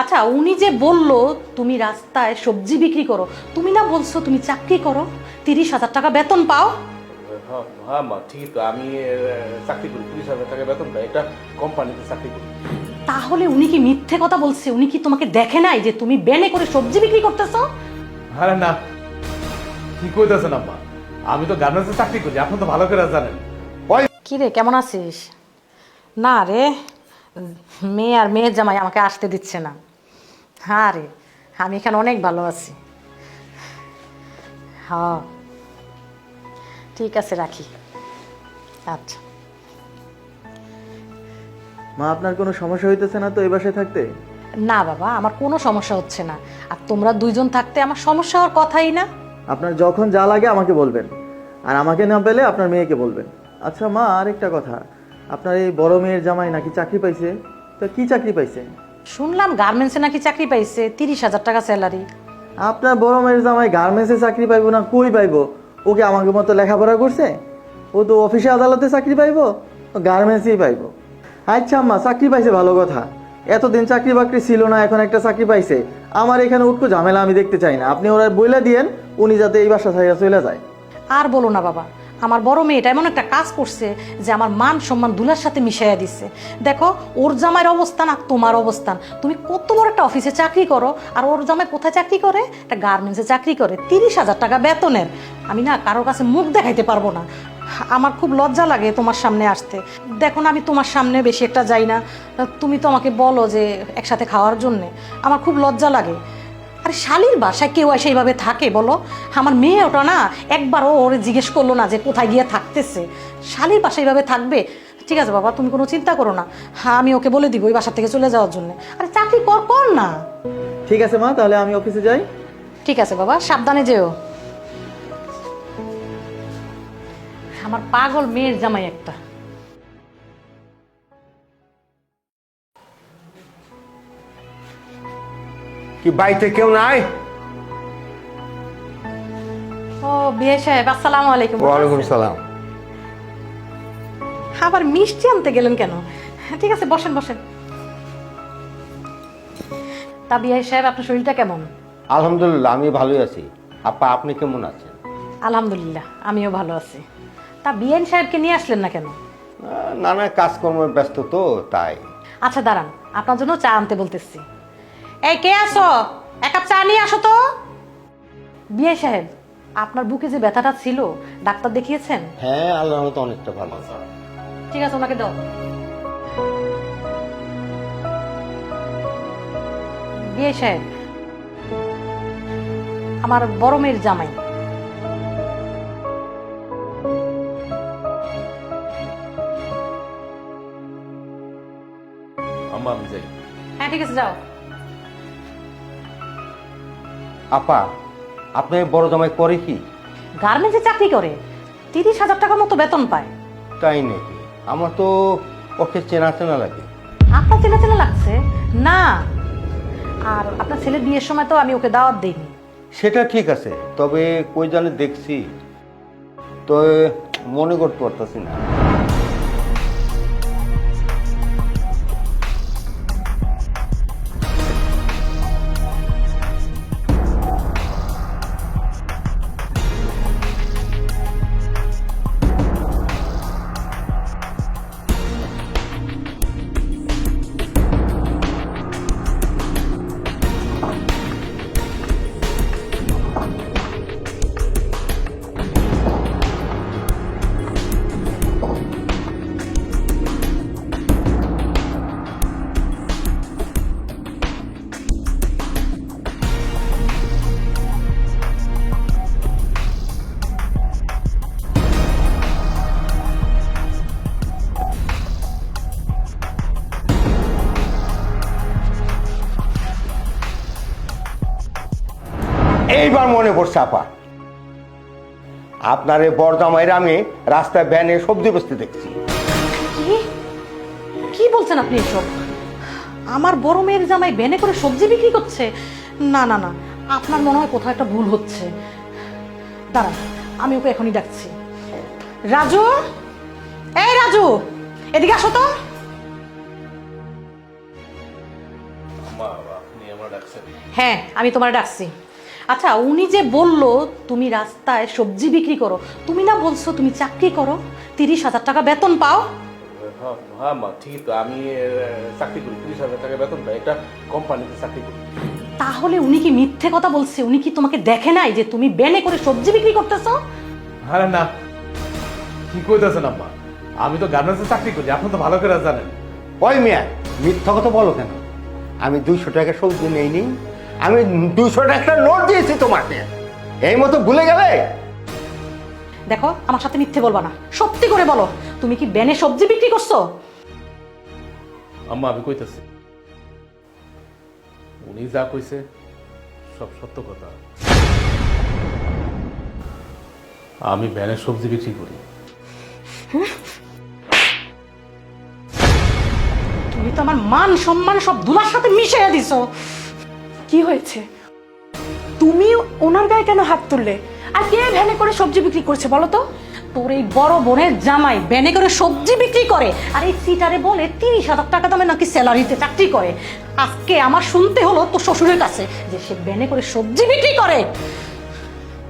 আচ্ছা উনি যে বলল তুমি রাস্তায় সবজি বিক্রি করো। তুমি না বলছো তুমি চাকরি করো? তিরিশ হাজার টাকা বেতন পাও? হ্যাঁ হ্যাঁ মা ঠিকই তো। আমি চাকরি করি তিরিশ হাজার টাকা বেতন পাই। একটা কোম্পানিতে চাকরি করি। তাহলে উনি কি মিথ্যে কথা বলছে? উনি কি তোমাকে দেখে নাই যে তুমি বেনে করে সবজি বিক্রি করতেছো? আরে না কি কইতেছেন আম্মা? আমি তো গার্মেন্টসে চাকরি করি আপনি তো ভালো করে জানেন। কি রে কেমন আছিস? না রে মেয়ে আর মেয়ের জামাই আমাকে আসতে দিচ্ছে না। হ্যাঁ রে আমি এখানে অনেক ভালো আছি। হ্যাঁ ঠিক আছে রাখি। আচ্ছা। মা আপনার কোনো সমস্যা হইতেছে না তো এই বাসায় থাকতে? না বাবা আমার কোনো সমস্যা হচ্ছে না। আর তোমরা দুইজন থাকতে আমার সমস্যা হওয়ার কথাই না। আপনার যখন যা লাগে আমাকে বলবেন। আর আমাকে না পেলে আপনার মেয়েকে বলবেন। আচ্ছা মা আরেকটা কথা। আপনার এই বড় মেয়ের জামাই নাকি চাকরি পাইছে? তা কি চাকরি পাইছে? শুনলাম গার্মেন্টসে নাকি চাকরি পাইছে তিরিশ হাজার টাকা স্যালারি। আপনার বড় মেয়ের জামাই গার্মেন্টসে চাকরি পাইবো না কই পাইবো? ওকে আমাকে মতো লেখাপড়া করছে? ও তো অফিসে আদালতে চাকরি পাইবো? গার্মেন্টসেই পাইবো। আচ্ছা আম্মা চাকরি পাইছে ভালো কথা। এতদিন চাকরি বাকরি ছিল না এখন একটা চাকরি পাইছে। আমার এখানে উঠকো ঝামেলা আমি দেখতে চাই না। আপনি ওরা বইলা দিয়েন উনি যাতে এই বাসা থেকে চলে যায়। আর বলো না বাবা আমার বড় মেয়েটা এমন একটা কাজ করছে যে আমার মান সম্মান দুলার সাথে মিশাইয়া দিচ্ছে দেখো, ওর জামাইয়ের অবস্থান আর তোমার অবস্থান। তুমি কত বড় একটা অফিসে চাকরি করো, আর ওর জামাই কোথায় চাকরি করে? একটা গার্মেন্টসে চাকরি করে, তিরিশ হাজার টাকা বেতনের। আমি না কারোর কাছে মুখ দেখাইতে পারব না। আমার খুব লজ্জা লাগে তোমার সামনে আসতে। দেখো না, আমি তোমার সামনে বেশি একটা যাই না। তুমি তো আমাকে বলো যে একসাথে খাওয়ার জন্যে। আমার খুব লজ্জা লাগে। আরে শালির বাসায় কেউ এসে এইভাবে থাকে বলো? আমার মেয়ে ওটা না একবারও ওরে জিজ্ঞেস করল না যে কোথায় গিয়ে থাকতেছে। শালির বাসায় এইভাবে থাকবে? ঠিক আছে বাবা তুমি কোনো চিন্তা করো না। হ্যাঁ আমি ওকে বলে দিব ওই বাসা থেকে চলে যাওয়ার জন্য। আরে চাকরি কর কর না। ঠিক আছে মা তাহলে আমি অফিসে যাই। ঠিক আছে বাবা সাবধানে যেও। আমার পাগল মেয়ের জামাই একটা। কি বাড়িতে কেউ নাই? ও বিয়ে সাহেব আসসালামু আলাইকুম। ওয়ালাইকুম সালাম। আবার মিষ্টি আনতে গেলেন কেন? ঠিক আছে বসেন বসেন। তা বিয়ে সাহেব আপনার শরীরটা কেমন? আলহামদুলিল্লাহ আমি ভালোই আছি। আপা আপনি কেমন আছেন? আলহামদুলিল্লাহ আমিও ভালো আছি। তা বিএন সাহেবকে নিয়ে আসলেন না কেন? নানা কাজকর্মে ব্যস্ত তো তাই। আচ্ছা দাঁড়ান আপনার জন্য চা আনতে বলতেছি। এই কে আসো এক কাপ চা নিয়ে আসো তো। বিয়ে সাহেব আপনার বুকে যে ব্যথাটা ছিল ডাক্তার দেখিয়েছেন? হ্যাঁ আল্লাহ রহমতে অনেকটা ভালো ঠিক আছে ওনাকে দাও। বিয়ে সাহেব আমার বড় মেয়ের জামাই। আম্মা আমি যাই। হ্যাঁ ঠিক আছে যাও। আপা আপনি বড় জামাই করে কি? গার্মেন্টসে চাকরি করে। তিরিশ হাজার টাকার মতো বেতন পায়। তাই নাকি? আমার তো ওকে চেনা চেনা লাগে। আপনার চেনা চেনা লাগছে? না। আর আপনার ছেলের বিয়ের সময় তো আমি ওকে দাওয়াত দিইনি। সেটা ঠিক আছে তবে কই জানে দেখছি। তো মনে করতে পারতাছি না। এইবার মনে পড়ছে আপা। আপনার এই বড় জামাইরা আমি রাস্তায় ভ্যানে সবজি বেচতে দেখছি। কি? কি বলছেন আপনি এসব? আমার বড় মেয়ের জামাই বেনে করে সবজি বিক্রি করছে? না না না আপনার মনে হয় কোথাও একটা ভুল হচ্ছে। দাঁড়ান আমি ওকে এখনই ডাকছি। রাজু? এই রাজু এদিকে আসো তো। হ্যাঁ আমি তোমার ডাকছি। আচ্ছা উনি যে বলল তুমি রাস্তায় সবজি বিক্রি করো। তুমি না বলছো তুমি চাকরি করো? তিরিশ হাজার টাকা বেতন পাও? হ্যাঁ হ্যাঁ মা ঠিকই তো। আমি চাকরি করি তিরিশ হাজার টাকা বেতন পাই। একটা কোম্পানিতে চাকরি করি। তাহলে উনি কি মিথ্যে কথা বলছে? উনি কি তোমাকে দেখে নাই যে তুমি ব্যানে করে সবজি বিক্রি করতেছো? আরে না কি কইতেছেন আম্মা? আমি তো গার্মেন্টসে চাকরি করি আপনি তো ভালো করে জানেন। ওই মিয়া মিথ্যা কথা বলো কেন? আমি দুইশো টাকা সবজি নেই নি আমি দুইশো টাকা নোট দিয়েছি তোমাকে। এই মতো ভুলে গেলে? দেখো আমার সাথে মিথ্যে বলবা না। সত্যি করে বলো তুমি কি ব্যানে সবজি বিক্রি করছ? আম্মা আমি কইতেছি। উনি যা কইছে সব সত্য কথা। আমি ভ্যানের সবজি বিক্রি করি। তুমি তো আমার মান সম্মান সব দুলার সাথে মিশিয়ে দিছো। কি হয়েছে? তুমি ওনার গায়ে কেন হাত তুললে? আর কে ভ্যানে করে সবজি বিক্রি করছে বলো তো? তোর এই বড় বোনের জামাই ব্যানে করে সবজি বিক্রি করে, আর এই সিটারে বলে তিরিশ হাজার টাকা দামে নাকি স্যালারিতে চাকরি করে। আজকে আমার শুনতে হলো তোর শ্বশুরের কাছে যে সে ব্যানে করে সবজি বিক্রি করে।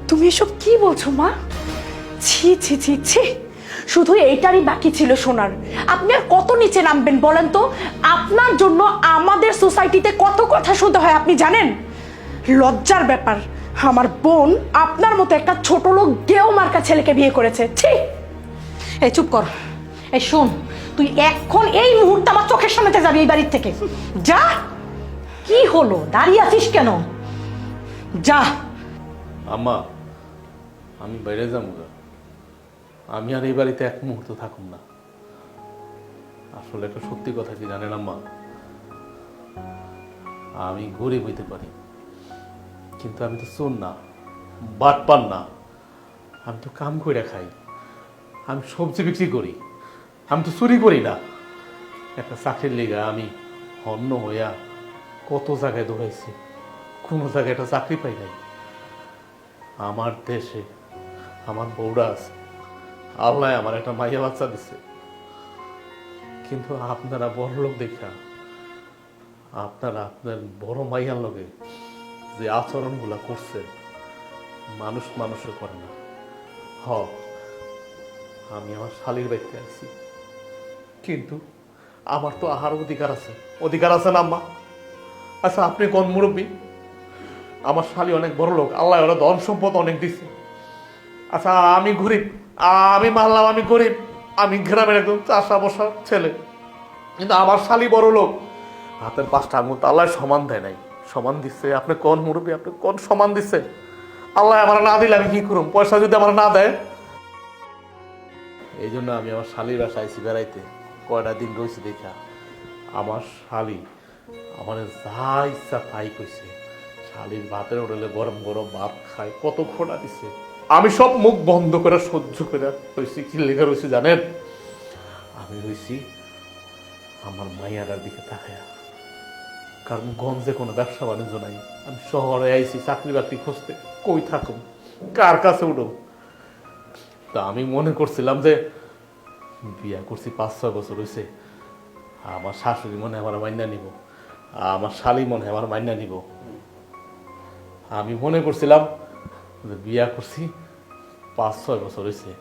তুমি এসব কি বলছো, মা? ছি ছি ছি ছি। শুধু এইটারই বাকি ছিল শোনার আপনি আর কত নিচে নামবেন বলেন তো? আপনার জন্য আমাদের সোসাইটিতে কত কথা শুনতে হয় আপনি জানেন? লজ্জার ব্যাপার। আমার বোন আপনার মতো একটা ছোট লোক গেও মার্কা ছেলেকে বিয়ে করেছে। ছি! এই চুপ কর। এই শোন, তুই এখন এই মুহূর্তে আমার চোখের সামনেতে যাবি এই বাড়ির থেকে। যা! কি হলো? দাঁড়িয়ে আছিস কেন? যা! আম্মা, আমি বাইরে যাব। আমি আর এই বাড়িতে এক মুহূর্ত থাকুন না। আসলে একটা সত্যি কথা কি জানেন আম্মা? আমি গরিব হইতে পারি, কিন্তু আমি তো চোর না বাট পান না। আমি তো কাম করে খাই, আমি সবজি বিক্রি করি, আমি তো চুরি করি না। একটা চাকরির লিগা আমি হন্য হইয়া কত জায়গায় দৌড়াইছি, কোনো জায়গায় একটা চাকরি পাই নাই। আমার দেশে আমার বউরা আছে আল্লাহ আমার একটা মাইয়া বাচ্চা দিছে। কিন্তু আপনারা বড় লোক দেখা, আপনারা আপনার বড় মাইয়ার লোকে যে আচরণগুলা করছে, মানুষ মানুষও করে না। হ, আমি আমার শালির বাড়িতে আছি কিন্তু আমার তো আহার অধিকার আছে। অধিকার আছে না, আম্মা? আচ্ছা আপনি কোন মুরব্বী? আমার শালি অনেক বড় লোক, আল্লাহ ওরা ধন সম্পদ অনেক দিছে। আচ্ছা আমি গরিব। আমি মানলাম আমি গরিব, আমি গ্রামের একদম চাষা বসা ছেলে। কিন্তু আমার শালি বড় লোক, হাতের পাঁচটা আঙুল তো আল্লাহ সমান দেয় নাই। সমান দিচ্ছে আপনি কোন মুরব্বী, আপনি কোন সমান দিচ্ছে আল্লাহ আমার না দিলে আমি কি করুম? পয়সা যদি আমার না দেয়? এই জন্য আমি আমার শালির বাসায় আইছি বেড়াইতে। কয়টা দিন রয়েছে দেখা। আমার শালি আমার যা ইচ্ছা তাই কইছে। শালির ভাতের হোটেলে গরম গরম ভাত খায়, কত খোটা দিছে। আমি সব মুখ বন্ধ করে সহ্য করে রয়েছি কি লেখা রয়েছে জানেন? আমি রয়েছি আমার মাইয়াটার দিকে তাকায়া। কারণ গঞ্জে কোনো ব্যবসা বাণিজ্য নাই। আমি শহরে আইছি চাকরি বাকরি খুঁজতে। কই থাকুম? কার কাছে উঠো তা আমি মনে করছিলাম যে বিয়া করছি পাঁচ, ছয় বছর হয়েছে আমার শাশুড়ি মনে আমার মাইনা নিব। আমার শালি মনে আমার মাইনা নিব। আমি মনে করছিলাম বিয়া করছি, পাঁচ, ছয় বছর হয়েছে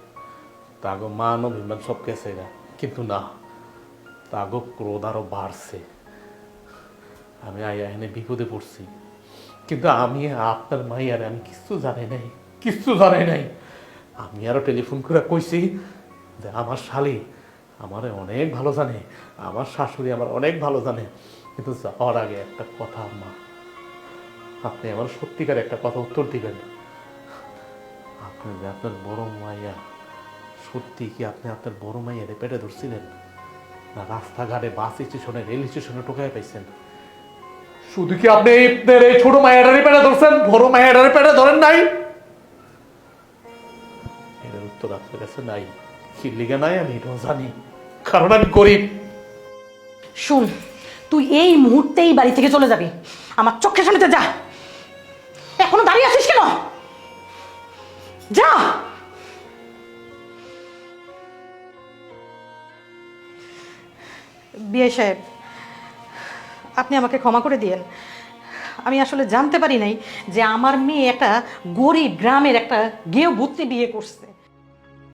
তাগো মান অভিমান সব গেছে কিন্তু না তাগো ক্রোধ আরও বাড়ছে আমি আইয়া এনে বিপদে পড়ছি কিন্তু আমি আপনার মাইয়ারে আমি কিচ্ছু জানি নাই, কিচ্ছু জানি নাই। আমি আরও টেলিফোন করে কইছি যে আমার শালি আমারে অনেক ভালো জানে আমার শাশুড়ি আমার অনেক ভালো জানে। কিন্তু যাওয়ার আগে একটা কথা মা, আপনি আমার সত্যিকার একটা কথা উত্তর দিবেন। আপনি যে আপনার বড় মাইয়া, সত্যি কি আপনি আপনার বড় মাইয়ারে পেটে ধরছিলেন? না, রাস্তাঘাটে বাস স্টেশনে, রেল স্টেশনে টোকায় পাইছেন। শুধু কি আপনি আপনার এই ছোট মায়েরারে পেটে ধরছেন? বড় মায়েরারে পেটে ধরেন নাই? এর উত্তর আপনার কাছে নাই। কি লিগে নাই আমি এটাও জানি। কারণ আমি গরিব। শুন, তুই এই মুহূর্তে এই বাড়ি থেকে চলে যাবি। আমার চোখের সামনেতে যা। এখনও দাঁড়িয়ে আছিস কেন? যা। বিয়ে সাহেব, আপনি আমাকে ক্ষমা করে দিয়েন। আমি আসলে জানতে পারি নাই যে আমার মেয়ে একটা গরিব গ্রামের একটা গেও ভূতনি বিয়ে করছে।